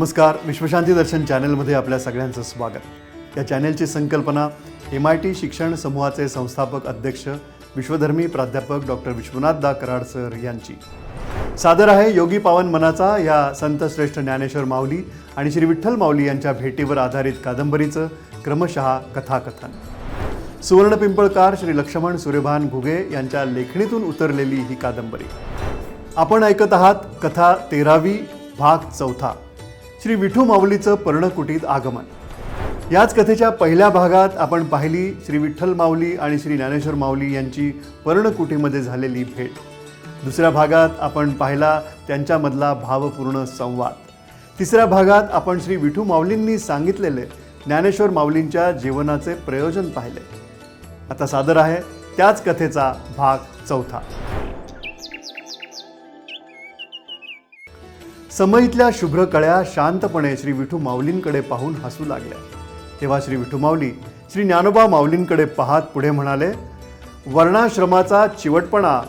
नमस्कार विश्वशांती दर्शन चॅनलमध्ये आपल्या सगळ्यांचं स्वागत. या चॅनेलची संकल्पना एम आय टी शिक्षण समूहाचे संस्थापक अध्यक्ष विश्वधर्मी प्राध्यापक डॉक्टर विश्वनाथ दा कराड सर यांची. सादर आहे योगी पावन मनाचा या संत श्रेष्ठ ज्ञानेश्वर माऊली आणि श्री विठ्ठल माऊली यांच्या भेटीवर आधारित कादंबरीचं क्रमशः कथाकथन. सुवर्ण पिंपळकार श्री लक्ष्मण सूर्यभान घुगे यांच्या लेखणीतून उतरलेली ही कादंबरी. आपण ऐकत आहात कथा तेरावी भाग चौथा. श्री विठू माऊलीचं पर्णकुटीत आगमन. याच कथेच्या पहिल्या भागात आपण पाहिली श्री विठ्ठल माऊली आणि श्री ज्ञानेश्वर माऊली यांची पर्णकुटीमध्ये झालेली भेट. दुसऱ्या भागात आपण पाहिला त्यांच्यामधला भावपूर्ण संवाद. तिसऱ्या भागात आपण श्री विठू माऊलींनी सांगितलेले ज्ञानेश्वर माऊलींच्या जीवनाचे प्रयोजन पाहिले. आता सादर आहे त्याच कथेचा भाग चौथा. समईतल्या शुभ्र कळ्या शांतपणे श्री विठू माऊलींकडे पाहून हसू लागल्या. तेव्हा श्री विठू माऊली श्री ज्ञानोबा माऊलींकडे पाहत पुढे म्हणाले वर्णाश्रमाचा चिवटपणा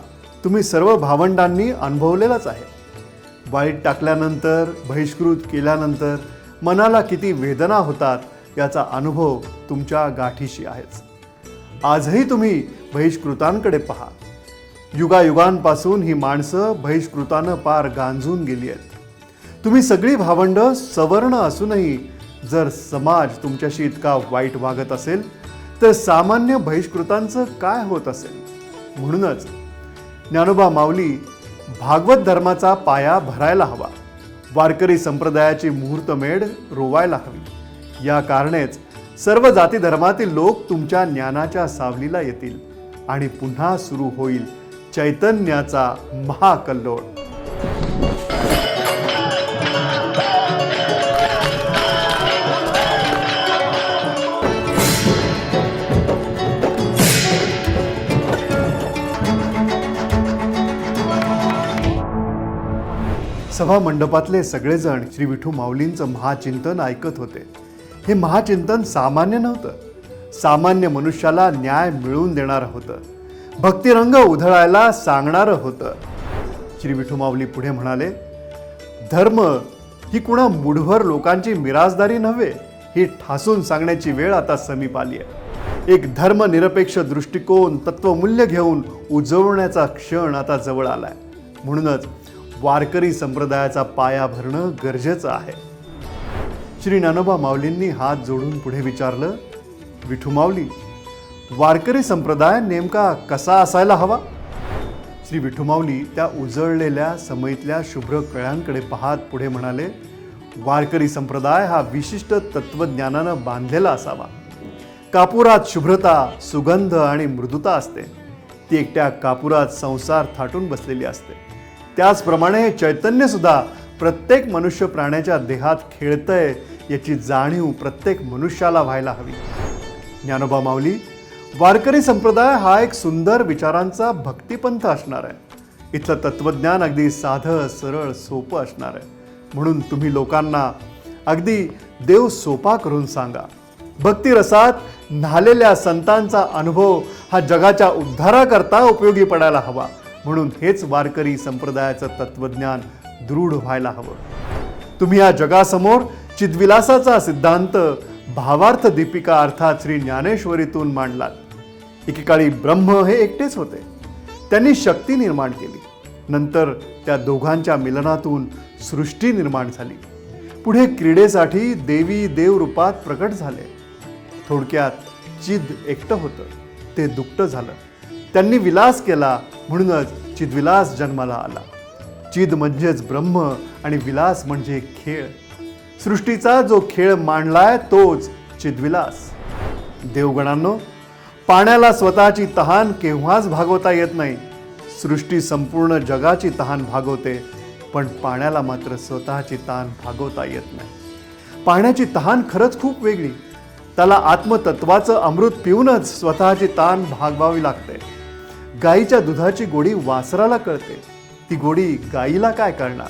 तुम्ही सर्व भावंडांनी अनुभवलेलाच आहे. वाईट टाकल्यानंतर बहिष्कृत केल्यानंतर मनाला किती वेदना होतात याचा अनुभव तुमच्या गाठीशी आहेच. आजही तुम्ही बहिष्कृतांकडे पहा. युगायुगांपासून ही माणसं बहिष्कृतानं पार गांजून गेली आहेत. तुम्ही सगळी भावंड सवर्ण असूनही जर समाज तुमच्याशी इतका वाईट वागत असेल तर सामान्य बहिष्कृतांचं काय होत असेल? म्हणूनच ज्ञानोबा माऊली भागवत धर्माचा पाया भरायला हवा. वारकरी संप्रदायाची मुहूर्तमेढ रोवायला हवी. या कारणेच सर्व जाती धर्मातील लोक तुमच्या ज्ञानाच्या सावलीला येतील आणि पुन्हा सुरू होईल चैतन्याचा महाकल्लोळ. सभा मंडपातले सगळेजण श्री विठू माऊलींचं महाचिंतन ऐकत होते. हे महाचिंतन सामान्य नव्हतं. सामान्य मनुष्याला न्याय मिळवून देणारं होतं. भक्तिरंग उधळायला सांगणारं होतं. श्री विठू माऊली पुढे म्हणाले धर्म ही कुणा मुढभर लोकांची मिराजदारी नव्हे ही ठासून सांगण्याची वेळ आता समीप आली आहे. एक धर्मनिरपेक्ष दृष्टिकोन तत्वमूल्य घेऊन उजवण्याचा क्षण आता जवळ आलाय. म्हणूनच वारकरी संप्रदायाचा पाया भरणं गरजेचं आहे. श्री ज्ञानोबा माऊलींनी हात जोडून पुढे विचारलं विठू माऊली वारकरी संप्रदाय नेमका कसा असायला हवा? श्री विठू माऊली त्या उजळलेल्या समईतल्या शुभ्र कळ्यांकडे पाहत पुढे म्हणाले वारकरी संप्रदाय हा विशिष्ट तत्वज्ञानानं बांधलेला असावा. कापुरात शुभ्रता सुगंध आणि मृदुता असते. ती एकट्या कापुरात संसार थाटून बसलेली असते. त्याचप्रमाणे चैतन्यसुद्धा प्रत्येक मनुष्य प्राण्याच्या देहात खेळतंय याची जाणीव प्रत्येक मनुष्याला व्हायला हवी. ज्ञानोबा माऊली वारकरी संप्रदाय हा एक सुंदर विचारांचा भक्तिपंथ असणार आहे. इथलं तत्वज्ञान अगदी साधं सरळ सोपं असणार आहे. म्हणून तुम्ही लोकांना अगदी देव सोपा करून सांगा. भक्तिरसात न्हालेल्या संतांचा अनुभव हा जगाच्या उद्धाराकरता उपयोगी पडायला हवा. म्हणून हेच वारकरी संप्रदायाचं तत्वज्ञान दृढ व्हायला हवं. तुम्ही या जगासमोर चिद्विलासाचा सिद्धांत भावार्थ दीपिका अर्थात श्री ज्ञानेश्वरीतून मांडलात. एकेकाळी ब्रह्म हे एकटेच होते. त्यांनी शक्ती निर्माण केली. नंतर त्या दोघांच्या मिलनातून सृष्टी निर्माण झाली. पुढे क्रीडेसाठी देवी देव रूपात प्रकट झाले. थोडक्यात चिद एकटं होतं. ते दुकटं झालं. त्यांनी विलास केला म्हणूनच चिदविलास जन्माला आला. चिद म्हणजेच ब्रह्म आणि विलास म्हणजे खेळ. सृष्टीचा जो खेळ मांडलाय तोच चिदविलास देवगणांनो पाण्याला स्वतःची तहान केव्हाच भागवता येत नाही. सृष्टी संपूर्ण जगाची तहान भागवते पण पाण्याला मात्र स्वतःची तहान भागवता येत नाही. पाण्याची तहान खरंच खूप वेगळी. त्याला आत्मतत्वाचं अमृत पिऊनच स्वतःची ताण भागवावी लागते. गाईच्या दुधाची गोडी वासराला कळते. ती गोडी गाईला काय करणार?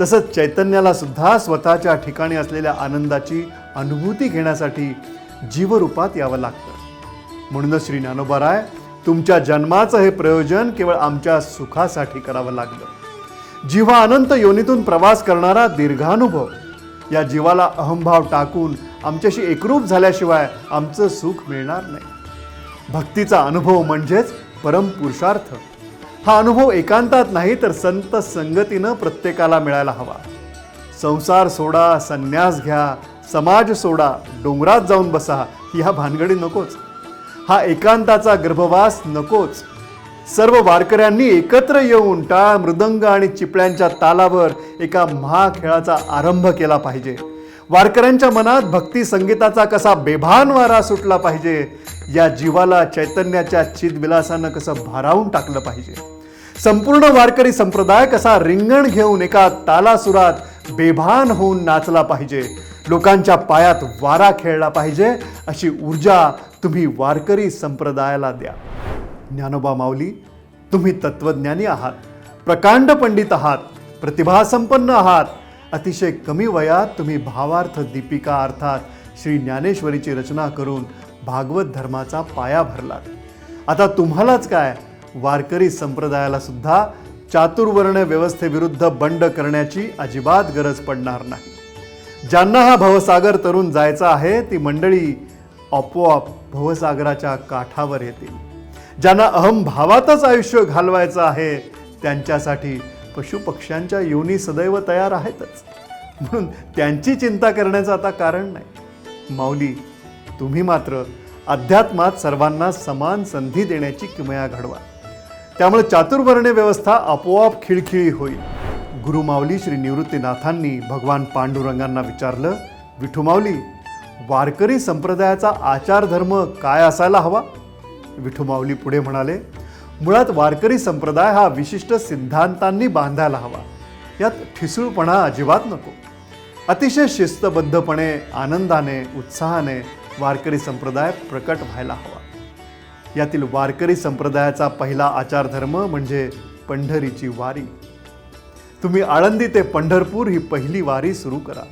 तसंच चैतन्याला सुद्धा स्वतःच्या ठिकाणी असलेल्या आनंदाची अनुभूती घेण्यासाठी जीवरूपात यावं लागतं. म्हणूनच श्री ज्ञानोबाराय तुमच्या जन्माचं हे प्रयोजन केवळ आमच्या सुखासाठी करावं लागलं. जीवा अनंत योनीतून प्रवास करणारा दीर्घानुभव या जीवाला अहंभाव टाकून आमच्याशी एकरूप झाल्याशिवाय आमचं सुख मिळणार नाही. भक्तीचा अनुभव म्हणजेच परमपुरुषार्थ हा अनुभव एकांतात नाही तर संत संगतीनं प्रत्येकाला मिळायला हवा. संसार सोडा संन्यास घ्या समाज सोडा डोंगरात जाऊन बसा या भानगडी नकोच. हा एकांताचा गर्भवास नकोच. सर्व वारकऱ्यांनी एकत्र येऊन टाळ मृदंग आणि चिपळ्यांच्या तालावर एका महाखेळाचा आरंभ केला पाहिजे. वारकऱ्यांच्या मनात भक्ती संगीताचा कसा बेभान वारा सुटला पाहिजे या जीवाला चैतन्याच्या चिदविलासानं कसं भारावून टाकलं पाहिजे? संपूर्ण वारकरी संप्रदाय कसा रिंगण घेऊन एका तालासुरात बेभान होऊन नाचला पाहिजे? लोकांच्या पायात वारा खेळला पाहिजे अशी ऊर्जा तुम्ही वारकरी संप्रदायाला द्या. ज्ञानोबा माऊली तुम्ही तत्वज्ञानी आहात प्रकांड पंडित आहात प्रतिभासंपन्न आहात अतिशय कमी वयात तुम्ही भावार्थ दीपिका अर्थात श्री ज्ञानेश्वरीची रचना करून भागवत धर्माचा पाया भरलात. आता तुम्हालाच काय? वारकरी संप्रदायाला सुद्धा चातुर्वर्ण व्यवस्थेविरुद्ध बंड करण्याची अजिबात गरज पडणार नाही. ज्यांना हा भवसागर तरुण जायचा आहे ती मंडळी आपोआप भवसागराच्या काठावर येतील. ज्यांना अहमभावातच आयुष्य घालवायचं आहे त्यांच्यासाठी पशुपक्ष्यांच्या योनी सदैव तयार आहेतच. म्हणून त्यांची चिंता करण्याचं आता कारण नाही. माऊली तुम्ही मात्र अध्यात्मात सर्वांना समान संधी देण्याची किमया घडवा. त्यामुळे चातुर्वर्ण्य व्यवस्था आपोआप खिळखिळी होईल. गुरुमाऊली श्री निवृत्तीनाथांनी भगवान पांडुरंगांना विचारलं विठुमाऊली वारकरी संप्रदायाचा आचारधर्म काय असायला हवा? विठुमाऊली पुढे म्हणाले मुळात वारकरी संप्रदाय हा विशिष्ट सिद्धांतांनी बांधायला हवा. यात ठिसूळपणा अजिबात नको. अतिशय शिस्तबद्धपणे आनंदाने उत्साहाने वारकरी संप्रदाय प्रकट व्हायला हवा. यातील वारकरी संप्रदायाचा पहिला आचारधर्म म्हणजे पंढरीची वारी. तुम्ही आळंदी ते पंढरपूर ही पहिली वारी सुरू करा.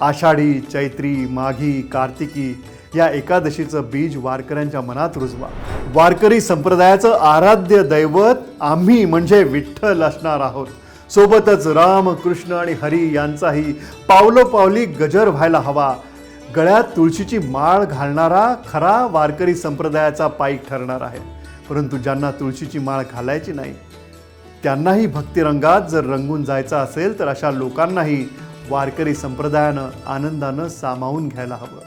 आषाढी चैत्री माघी कार्तिकी या एकादशीचं बीज वारकऱ्यांच्या मनात रुजवा. वारकरी संप्रदायाचं आराध्य दैवत आम्ही म्हणजे विठ्ठल असणार आहोत. सोबतच राम कृष्ण आणि हरी यांचाही पावलोपावली गजर व्हायला हवा. गळ्यात तुळशीची माळ घालणारा खरा वारकरी संप्रदायाचा पाईक ठरणार आहे. परंतु ज्यांना तुळशीची माळ घालायची नाही त्यांनाही भक्तिरंगात जर रंगून जायचं असेल तर अशा लोकांनाही वारकरी संप्रदायानं आनंदानं सामावून घ्यायला हवं.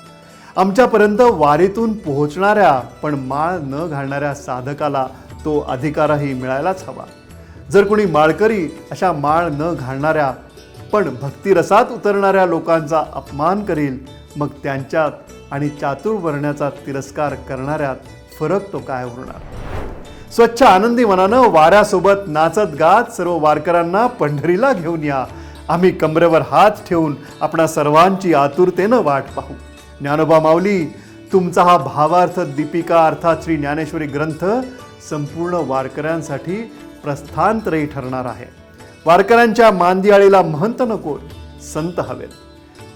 आमच्यापर्यंत वारीतून पोहोचणाऱ्या पण माळ न घालणाऱ्या साधकाला तो अधिकारही मिळायलाच हवा. जर कोणी माळकरी अशा माळ न घालणाऱ्या पण भक्तिरसात उतरणाऱ्या लोकांचा अपमान करील मग त्यांच्यात आणि चातुर्वर्ण्याचा तिरस्कार करणाऱ्यात फरक तो काय उरणार? स्वच्छ आनंदी मनानं वाऱ्यासोबत नाचत गात सर्व वारकऱ्यांना पंढरीला घेऊन या. आम्ही कमरेवर हात ठेवून आपणा सर्वांची आतुरतेनं वाट पाहू. ज्ञानोबा माऊली तुमचा हा भावार्थ दीपिका अर्थात श्री ज्ञानेश्वरी ग्रंथ संपूर्ण वारकऱ्यांसाठी प्रस्थांतरही ठरणार आहे. वारकऱ्यांच्या मांदियाळीला महंत नको संत हवेत.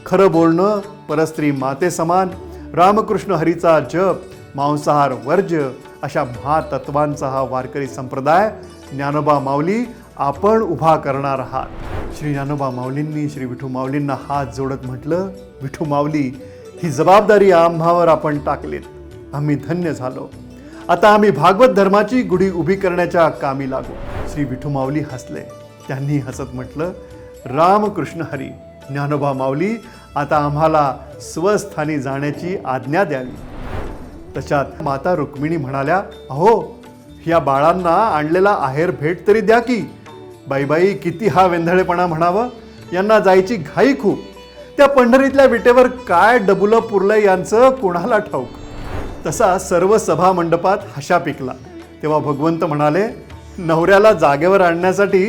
खरं बोलणं परस्त्री माते समान रामकृष्ण हरीचा जप मांसाहार वर्ज्य अशा महातत्वांचा हा वारकरी संप्रदाय ज्ञानोबा माऊली आपण उभा करणार आहात. श्री ज्ञानोबा माऊलींनी श्री विठू माऊलींना हात जोडत म्हटलं विठू माऊली ही जबाबदारी आम्हावर आपण टाकलीत. आम्ही धन्य झालो. आता आम्ही भागवत धर्माची गुढी उभी करण्याच्या कामी लागू. श्री विठू माऊली हसले. त्यांनी हसत म्हटलं रामकृष्ण हरी ज्ञानोबा माऊली आता आम्हाला स्वस्थानी जाण्याची आज्ञा द्यावी. तशात माता रुक्मिणी म्हणाल्या अहो या बाळांना आणलेला आहेर भेट तरी द्या की. बाई बाई किती हा वेंधळेपणा म्हणावं. यांना जायची घाई खूप. त्या पंढरीतल्या विटेवर काय डबुलं पुरलं यांचं कोणाला ठाऊक? तसा सर्व सभा मंडपात हशा पिकला. तेव्हा भगवंत म्हणाले नवऱ्याला जागेवर आणण्यासाठी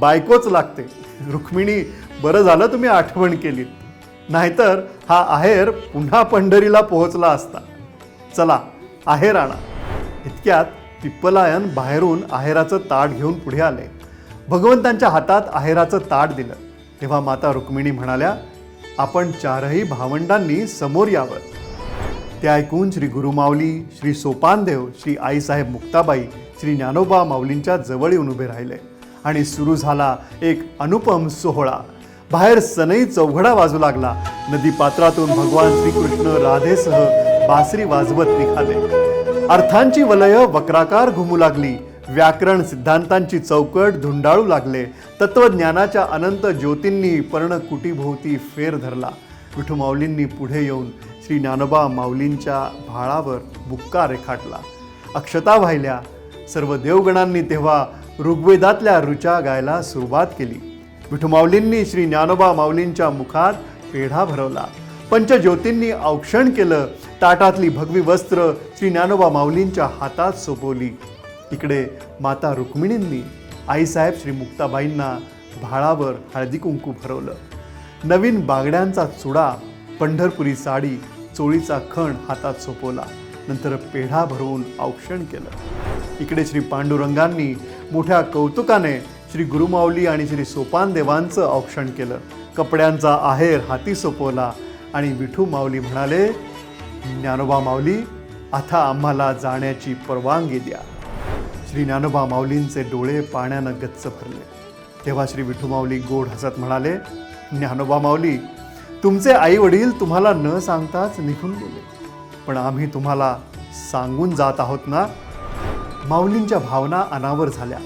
बायकोच लागते. रुक्मिणी बरं झालं तुम्ही आठवण केलीत नाहीतर हा आहेर पुन्हा पंढरीला पोहोचला असता. चला आहेर आणा. इतक्यात पिप्पलायन बाहेरून आहेराचं ताट घेऊन पुढे आले. भगवंतांच्या हातात आहेराचं ताट दिलं. तेव्हा माता रुक्मिणी म्हणाल्या आपण चारही भावंडांनी समोर यावं. ते ऐकून श्री गुरुमावली श्री सोपानदेव श्री आईसाहेब मुक्ताबाई श्री ज्ञानोबा माऊलींच्या जवळ येऊन उभे राहिले आणि सुरू झाला एक अनुपम सोहळा. बाहेर सनई चौघडा वाजू लागला. नदी पात्रातून भगवान श्रीकृष्ण राधेसह बासरी वाजवत निघाले. अर्थांची वलय वक्राकार घुमू लागली. व्याकरण सिद्धांतांची चौकट धुंडाळू लागले. तत्वज्ञानाच्या अनंत ज्योतींनी पर्णकुटीभोवती फेर धरला. विठुमाऊलींनी पुढे येऊन श्री ज्ञानोबा माऊलींच्या भाळावर बुक्का रेखाटला. अक्षता वाहिल्या. सर्व देवगणांनी तेव्हा ऋग्वेदातल्या ऋचा गायला सुरुवात केली. विठुमाऊलींनी श्री ज्ञानोबा माऊलींच्या मुखात पेढा भरवला. पंचज्योतींनी औक्षण केलं. ताटातली भगवी वस्त्र श्री ज्ञानोबा माऊलींच्या हातात सोपवली. इकडे माता रुक्मिणींनी आईसाहेब श्री मुक्ताबाईंना भाळावर हळदी कुंकू भरवलं. नवीन बागड्यांचा चुडा पंढरपुरी साडी चोळीचा खण हातात सोपवला. नंतर पेढा भरवून औक्षण केलं. इकडे श्री पांडुरंगांनी मोठ्या कौतुकाने श्री गुरुमाऊली आणि श्री सोपान देवांचं औक्षण केलं. कपड्यांचा आहेर हाती सोपवला आणि विठू माऊली म्हणाले ज्ञानोबा माऊली आता आम्हाला जाण्याची परवानगी द्या. श्री ज्ञानोबा माऊलींचे डोळे पाण्यानं गच्च भरले. तेव्हा श्री विठू माऊली गोड हसत म्हणाले ज्ञानोबा माऊली तुमचे आई वडील तुम्हाला न सांगताच निघून गेले. पण आम्ही तुम्हाला सांगून जात आहोत ना? माऊलींच्या भावना अनावर झाल्या.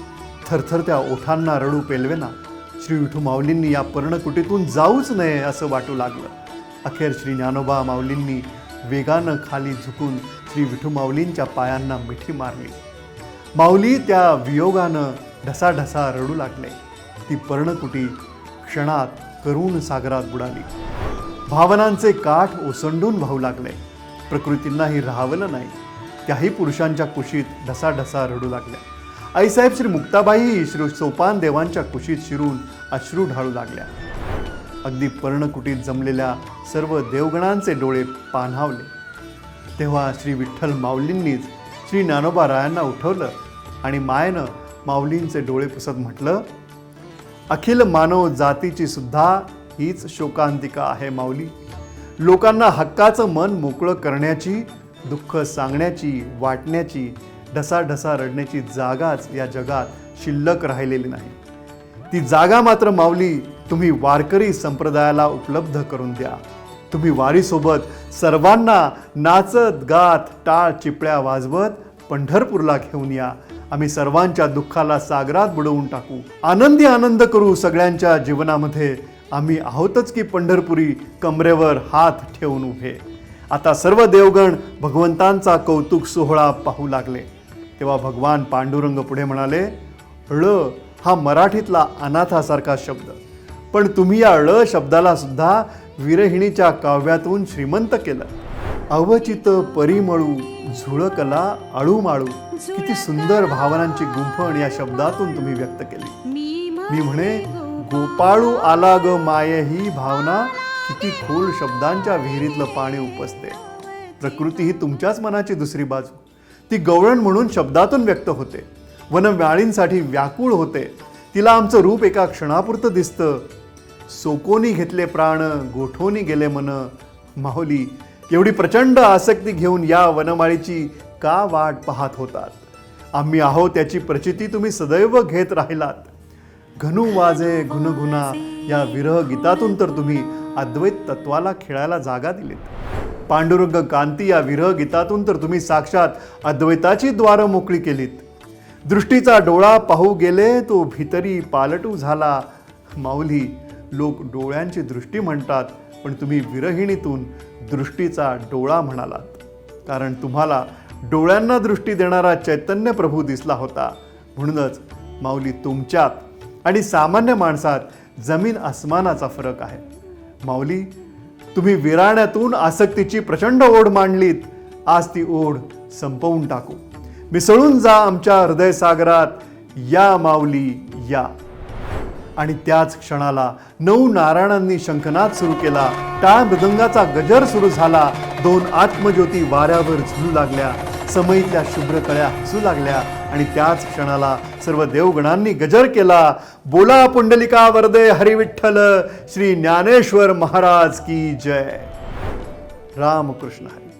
थरथरत्या ओठांना रडू पेलवेना. श्री विठू माऊलींनी या पर्णकुटीतून जाऊच नये असं वाटू लागलं. अखेर श्री ज्ञानोबा माऊलींनी वेगानं खाली झुकून श्री विठू माऊलींच्या पायांना मिठी मारली. माऊली त्या वियोगानं ढसाढसा रडू लागले. ती पर्णकुटी क्षणात करुण सागरात बुडाली. भावनांचे काठ ओसंडून वाहू लागले. प्रकृतींनाही राहावलं नाही. त्याही पुरुषांच्या कुशीत ढसाढसा रडू लागल्या. आईसाहेब श्री मुक्ताबाई श्री सोपान देवांच्या कुशीत शिरून अश्रू ढाळू लागल्या. अगदी पर्णकुटीत जमलेल्या सर्व देवगणांचे डोळे पान्हावले. तेव्हा श्री विठ्ठल माऊलींनीच श्री ज्ञानोबा रायांना उठवलं आणि मायनं माऊलींचे डोळे पुसत म्हटलं अखिल मानव जातीची सुद्धा हीच शोकांतिका आहे माऊली. लोकांना हक्काचं मन मोकळं करण्याची दुःख सांगण्याची वाटण्याची ढसाढसा रडण्याची जागाच या जगात शिल्लक राहिलेली नाही. ती जागा मात्र माऊली तुम्ही वारकरी संप्रदायाला उपलब्ध करून द्या. तुम्ही वारीसोबत सर्वांना नाचत गात टाळ चिपळ्या वाजवत पंढरपूरला घेऊन या. आम्ही सर्वांच्या दुःखाला सागरात बुडवून टाकू. आनंदी आनंद करू सगळ्यांच्या जीवनामध्ये. आम्ही आहोतच की पंढरपुरी कमरेवर हात ठेवून उभे. आता सर्व देवगण भगवंतांचा कौतुक सोहळा पाहू लागले. तेव्हा भगवान पांडुरंग पुढे म्हणाले ळ हा मराठीतला अनाथासारखा शब्द. पण तुम्ही या ळ शब्दाला सुद्धा विरहिणीच्या काव्यातून श्रीमंत केलं. अवचित परिमळू झुळकला अळूमाळू किती सुंदर भावनांची गुंफण या शब्दातून तुम्ही व्यक्त केली. मी म्हणे गोपाळू आला ग माय ही भावना किती खोल शब्दांच्या विहिरीतलं पाणी उपसते. प्रकृती ही तुमच्याच मनाची दुसरी बाजू. ती गवळण म्हणून शब्दातून व्यक्त होते. वनव्याळींसाठी व्याकुळ होते. तिला आमचं रूप एका क्षणापुरतं दिसतं. सोकोनी घेतले प्राण गोठोनी गेले मन. माहुली एवढी प्रचंड आसक्ती घेऊन या वनमाळीची का वाट पाहत होतात? आम्ही आहो त्याची प्रचिती तुम्ही सदैव घेत राहिलात. घनु वाजे घुनघुना या विरह गीतातून तर तुम्ही अद्वैत तत्वाला खेळायला जागा दिलीत. पांडुरंग कांती या विरह गीतातून तर तुम्ही साक्षात अद्वैताची द्वारं मोकळी केलीत. दृष्टीचा डोळा पाहू गेले तो भितरी पालटू झाला. माऊली लोक डोळ्यांची दृष्टी म्हणतात पण तुम्ही विरहिणीतून दृष्टीचा डोळा म्हणालात. कारण तुम्हाला डोळ्यांना दृष्टी देणारा चैतन्य प्रभू दिसला होता. म्हणूनच माऊली तुमच्यात आणि सामान्य माणसात जमीन आसमानाचा फरक आहे. माऊली तुम्ही विराण्यातून आसक्तीची प्रचंड ओढ मांडलीत. आज ती ओढ संपवून टाकू. मिसळून जा आमच्या हृदयसागरात. या माऊली या. आणि त्याच क्षणाला नऊ नारायणांनी शंखनाद सुरू केला. टाळ मृदंगाचा गजर सुरू झाला. दोन आत्मज्योती वाऱ्यावर झुलू लागल्या. समईतल्या शुभ्र कळ्या हसू लागल्या. आणि त्याच क्षणाला सर्व देवगणांनी गजर केला. बोला पुंडलिका वरदे हरिविठ्ठल. श्री ज्ञानेश्वर महाराज की जय. रामकृष्ण हरी.